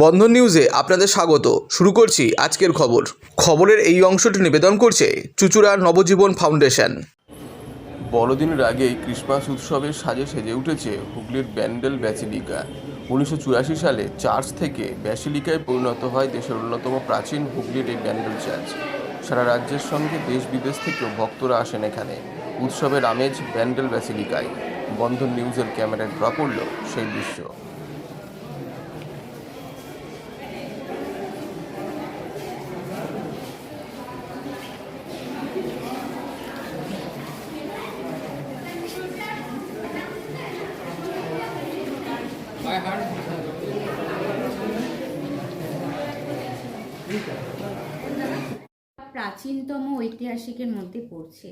বন্ধন নিউজে আপনাদের স্বাগত। শুরু করছি আজকের খবর। খবরের এই অংশটি নিবেদন করছে চুচুড়ার নবজীবন ফাউন্ডেশন। বড়দিনের আগেই ক্রিসমাস উৎসবের সাজে সেজে উঠেছে হুগলির ব্যান্ডেল ব্যাসিলিকা। উনিশশো চুরাশি সালে চার্চ থেকে ব্যাসিলিকায় পরিণত হয় দেশের অন্যতম প্রাচীন হুগলির এই ব্যান্ডেল চার্চ। সারা রাজ্যের সঙ্গে দেশ বিদেশ থেকেও ভক্তরা আসেন এখানে। উৎসবের আমেজ ব্যান্ডেল ব্যাসিলিকায়। বন্ধন নিউজের ক্যামেরায় ড্র করল সেই দৃশ্য। প্রাচীনতম ঐতিহাসিকের মধ্যে পড়ছে।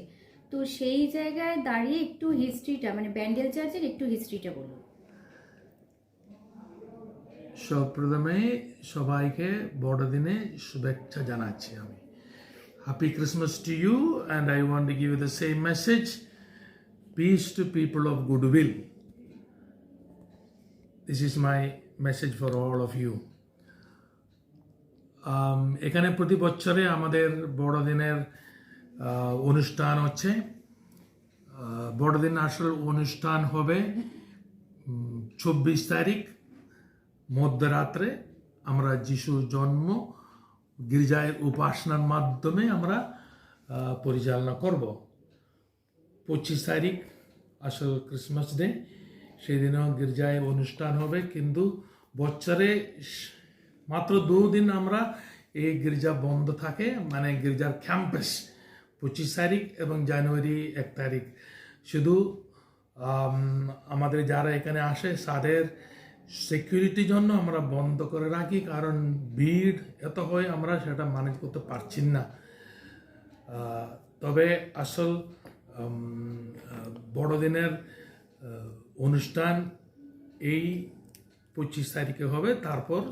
তো সেই জায়গায় দাঁড়িয়ে একটু হিস্ট্রিটা মানে ব্যান্ডেল চার্চের একটু হিস্ট্রিটা বলুন। সব প্রথমে সবাইকে বড়দিনে শুভেচ্ছা জানাচ্ছি আমি। Happy Christmas to you and I want give the same message peace to people of good will this is my message for all of you এখানে প্রতি বছরে আমাদের বড়দিনের অনুষ্ঠান হচ্ছে। বড়দিন আসল অনুষ্ঠান হবে চব্বিশ তারিখ, মধ্যরাত্রে আমরা যিশুর জন্ম, গির্জায় উপাসনার মাধ্যমে আমরা পরিচালনা করব। পঁচিশ তারিখ আসল ক্রিসমাস ডে, সেদিনও গির্জায় অনুষ্ঠান হবে, কিন্তু বছরে মাত্র দুদিন আমরা এই গির্জা বন্ধ থাকে মানে গির্জার ক্যাম্পাস পঁচিশ তারিখ এবং জানুয়ারি এক তারিখ। শুধু আমাদের যারা এখানে আসে, তাদের সিকিউরিটির জন্য আমরা বন্ধ করে রাখি, কারণ ভিড় এত হয় আমরা সেটা ম্যানেজ করতে পারছি না। তবে আসল বড়দিনের অনুষ্ঠান এই পঁচিশ তারিখে হবে, তারপর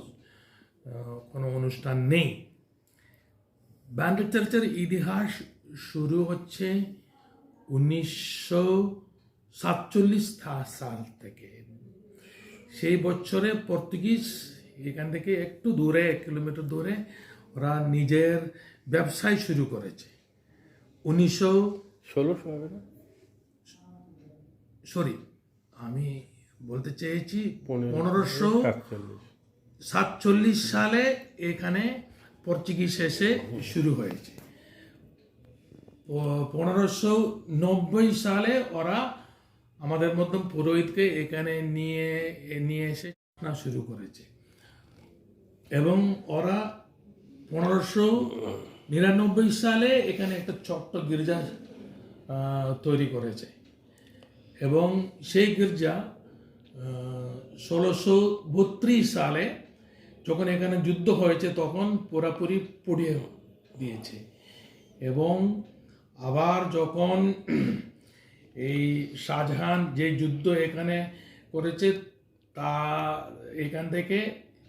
কোনো অনুষ্ঠান নেই। ব্যান্ড চার্চের ইতিহাস শুরু হচ্ছে উনিশশো সাতচল্লিশ সাল থেকে। সেই বছরে পর্তুগিজ এখান থেকে একটু দূরে এক কিলোমিটার দূরে ওরা নিজের ব্যবসায় শুরু করেছে। উনিশশো ষোলোশো সরি আমি বলতে চেয়েছি পনেরো- পনেরোশো সাতচল্লিশ সালে এখানে পর্তুগিজ এসে শুরু হয়েছে। পনেরোশো নব্বই সালে ওরা আমাদের মধ্যম পুরোহিতকে এখানে নিয়ে নিয়ে এসে না শুরু করেছে। এবং ওরা পনেরোশো নিরানব্বই সালে এখানে একটা ছোট্ট গির্জা তৈরি করেছে। এবং সেই গির্জা ষোলোশো বত্রিশ সালে যখন এখানে যুদ্ধ হয়েছে, তখন পুরাপুরি পুড়িয়ে দিয়েছে। এবং আবার যখন এই শাহজাহান যে যুদ্ধ এখানে করেছে, তা এখান থেকে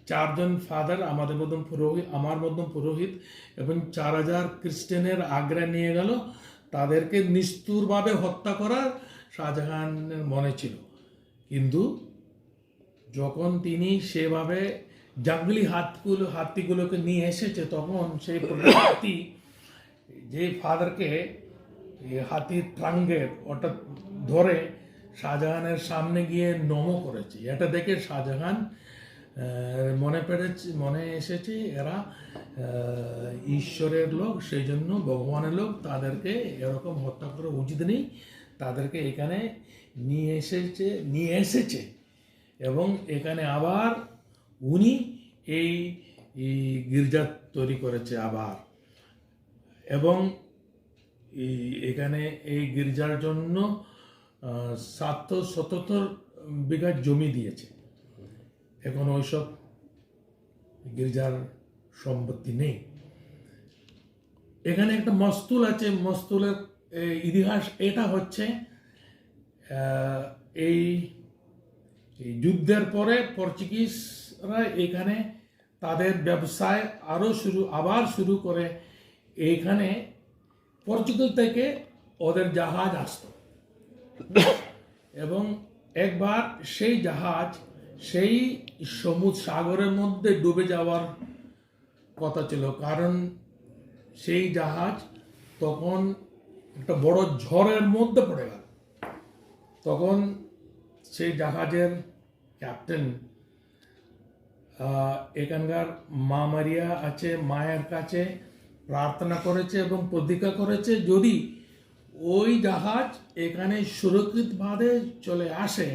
চারজন ফাদার আমাদের মতন পুরোহিত, আমার মতন পুরোহিত এবং চার হাজার খ্রিস্টানের আগ্রা নিয়ে গেল। তাদেরকে নিষ্ঠুরভাবে হত্যা করার শাহজাহানের মনে ছিল। কিন্তু যখন তিনি সেভাবে জাঙ্গলি হাতগুলো, হাতিগুলোকে নিয়ে এসেছে, তখন সেই হাতি যে ফাদারকে হাতির ট্রাঙ্গের ওটা ধরে শাহজাহানের সামনে গিয়ে নমো করেছে। এটা দেখে শাহজাহান মনে পেরেছে, মনে এসেছে এরা ঈশ্বরের লোক, সেই জন্য ভগবানের লোক, তাদেরকে এরকম হত্যা করা উচিত নেই। তাদেরকে এখানে নিয়ে এসেছে নিয়ে এসেছে এবং এখানে আবার উনি এই গির্জা তৈরি করেছে আবার। এবং এখানে এই গির্জার জন্য সাতশো সত্তর বিঘা জমি দিয়েছে। এখন ওইসব গির্জার সম্পত্তি নেই। এখানে একটা মস্তুল আছে, মস্তুলের ইতিহাস এটা হচ্ছে এই যুদ্ধের পরে পর্তুগিজরা এখানে তাদের ব্যবসায় আরও শুরু, আবার শুরু করে এইখানে পর্তুগাল থেকে ওদের জাহাজ আসতো। এবং একবার সেই জাহাজ সেই সমুদ্র সাগরের মধ্যে ডুবে যাওয়ার কথা ছিল, কারণ সেই জাহাজ তখন একটা বড় ঝড়ের মধ্যে পড়ে গেল। তখন সেই জাহাজের ক্যাপ্টেন এখানকার মা মারিয়া আছে, মায়ের কাছে প্রার্থনা করেছে এবং প্রতিজ্ঞা করেছে, যদি ওই জাহাজ এখানে সুরক্ষিতভাবে চলে আসে,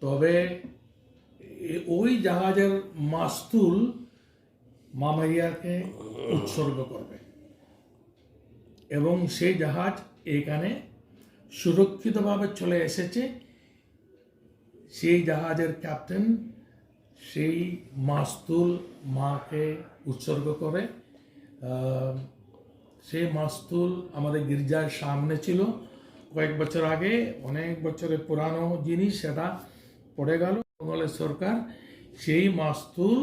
তবে ওই জাহাজের মাস্তুল মা মারিয়াকে উৎসর্গ করবে। এবং সেই জাহাজ এখানে সুরক্ষিতভাবে চলে এসেছে। সেই জাহাজের ক্যাপ্টেন সেই মাস্তুল মাকে উৎসর্গ করে সেই মাস্তুল আমাদের গির্জার সামনে ছিল। কয়েক বছর আগে, অনেক বছরের পুরানো জিনিস সেটা পড়ে গেল বাংলাদেশ সরকার। সেই মাস্তুল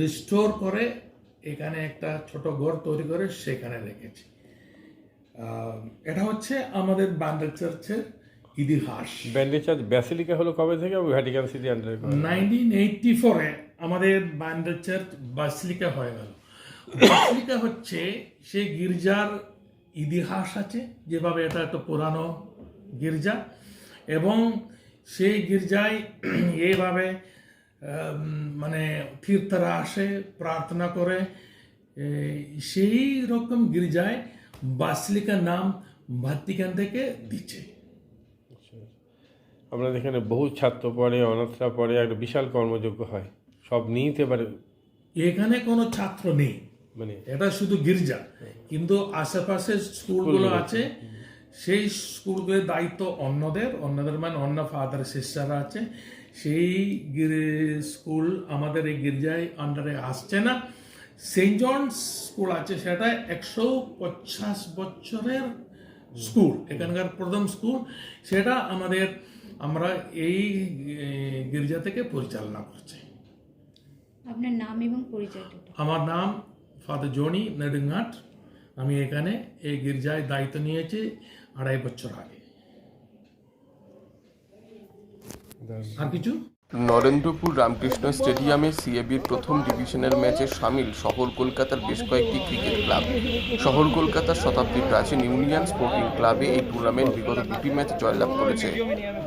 রিস্টোর করে এখানে একটা ছোট ঘর তৈরি করে সেখানে রেখেছে। এটা হচ্ছে আমাদের বান্ডেল চার্চের ইতিহাস ব্যান্ডেজ চার্চ ব্যাসিলিকা হলো কবে থেকে ভ্যাটিকান সিটি আন্ডারে নাইনটিন এইটটি ফোরে আমাদের বান্ডেল চার্চ বাসলিকা হয়ে গেল। বাসলিকা হচ্ছে সেই গির্জার ইতিহাস আছে যেভাবে এটা একটা পুরানো গির্জা। এবং সেই গির্জায় এইভাবে মানে তীর্থরা আসে প্রার্থনা করে। সেই রকম গির্জায় বাসলিকা নাম ভাতিকান থেকে দিচ্ছে। আপনাদের এখানে বহু ছাত্র পড়ে অনাথরা পড়ে একটা বিশাল কর্মযোগ্য হয়। সব নিতে পারে এখানে কোনো ছাত্র নেই। মানে এটা শুধু গির্জা। কিন্তু আশেপাশে স্কুলগুলো আছে। সেই স্কুলগুলোর দায়িত্ব অন্যদের। অন্যদের মানে অন্য ফাদার সিস্টাররা আছে। সেই গির- স্কুল আমাদের এই গির্জায় আন্ডারে আসছে না। সেন্ট জন স্কুল আছে সেটা একশো পঞ্চাশ বছরের স্কুল। এখানকার প্রথম স্কুল। সেটা আমাদের আমরা এই গির্জা থেকে পরিচালনা করছি। আপনার নাম এবং পরিচয় আমার নাম ফাদার জনি নেডুঙ্গাট আমি এখানে এই গির্জায় দায়িত্ব নিয়েছি আড়াই বছর আগে। আর কিছু? নরেন্দ্রপুর রামকৃষ্ণ স্টেডিয়ামে সিএবির প্রথম ডিভিশনের ম্যাচে সামিল শহর কলকাতার বেশ কয়েকটি ক্রিকেট ক্লাব। শহর কলকাতার শতাব্দী প্রাচীন ইউনিয়ন স্পোর্টিং ক্লাবে এই টুর্নামেন্ট বিগত দুটি ম্যাচ জয়লাভ করেছে।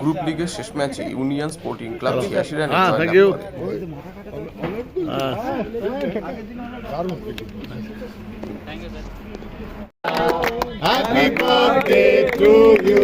গ্রুপ লিগের শেষ ম্যাচে ইউনিয়ন স্পোর্টিং ক্লাব ছিয়াশি রানে জয়লাভ করে। Happy birthday to you.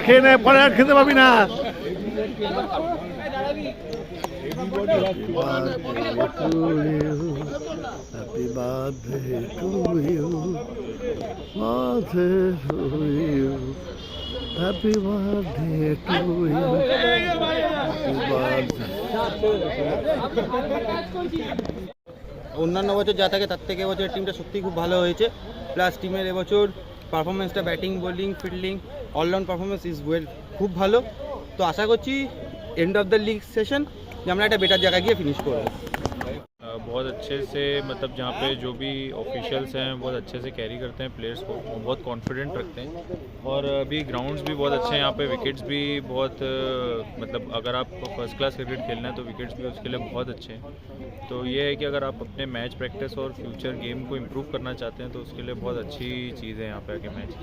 खेने पर Monty. सब नाव पे Happy birthday to you. Birthday to you. Happy birthday to you. Happy birthday. অন্যান্য বছর যা থাকে তার থেকে এবছর টিমটা সত্যিই খুব ভালো হয়েছে প্লাস টিমের এবছর পারফরমেন্সটা batting bowling fielding all round performance is well খুব ভালো তো আশা করছি end of the league session যে আমরা একটা বেটার জায়গায় গিয়ে ফিনিশ করবো अ, बहुत अच्छे से मतलब जहाँ पे जो भी ऑफिशियल्स हैं बहुत अच्छे से कैरी करते हैं प्लेयर्स को वो बहुत कॉन्फिडेंट रखते हैं और अभी ग्राउंड्स भी बहुत अच्छे हैं यहाँ पे विकेट्स भी बहुत अ, मतलब अगर आप फर्स्ट क्लास क्रिकेट खेलना है तो विकेट्स भी उसके लिए बहुत अच्छे हैं तो ये है कि अगर आप अपने मैच प्रैक्टिस और फ्यूचर गेम को इम्प्रूव करना चाहते हैं तो उसके लिए बहुत अच्छी चीज़ है यहाँ पे आके मैच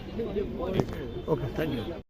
Okay, thank you.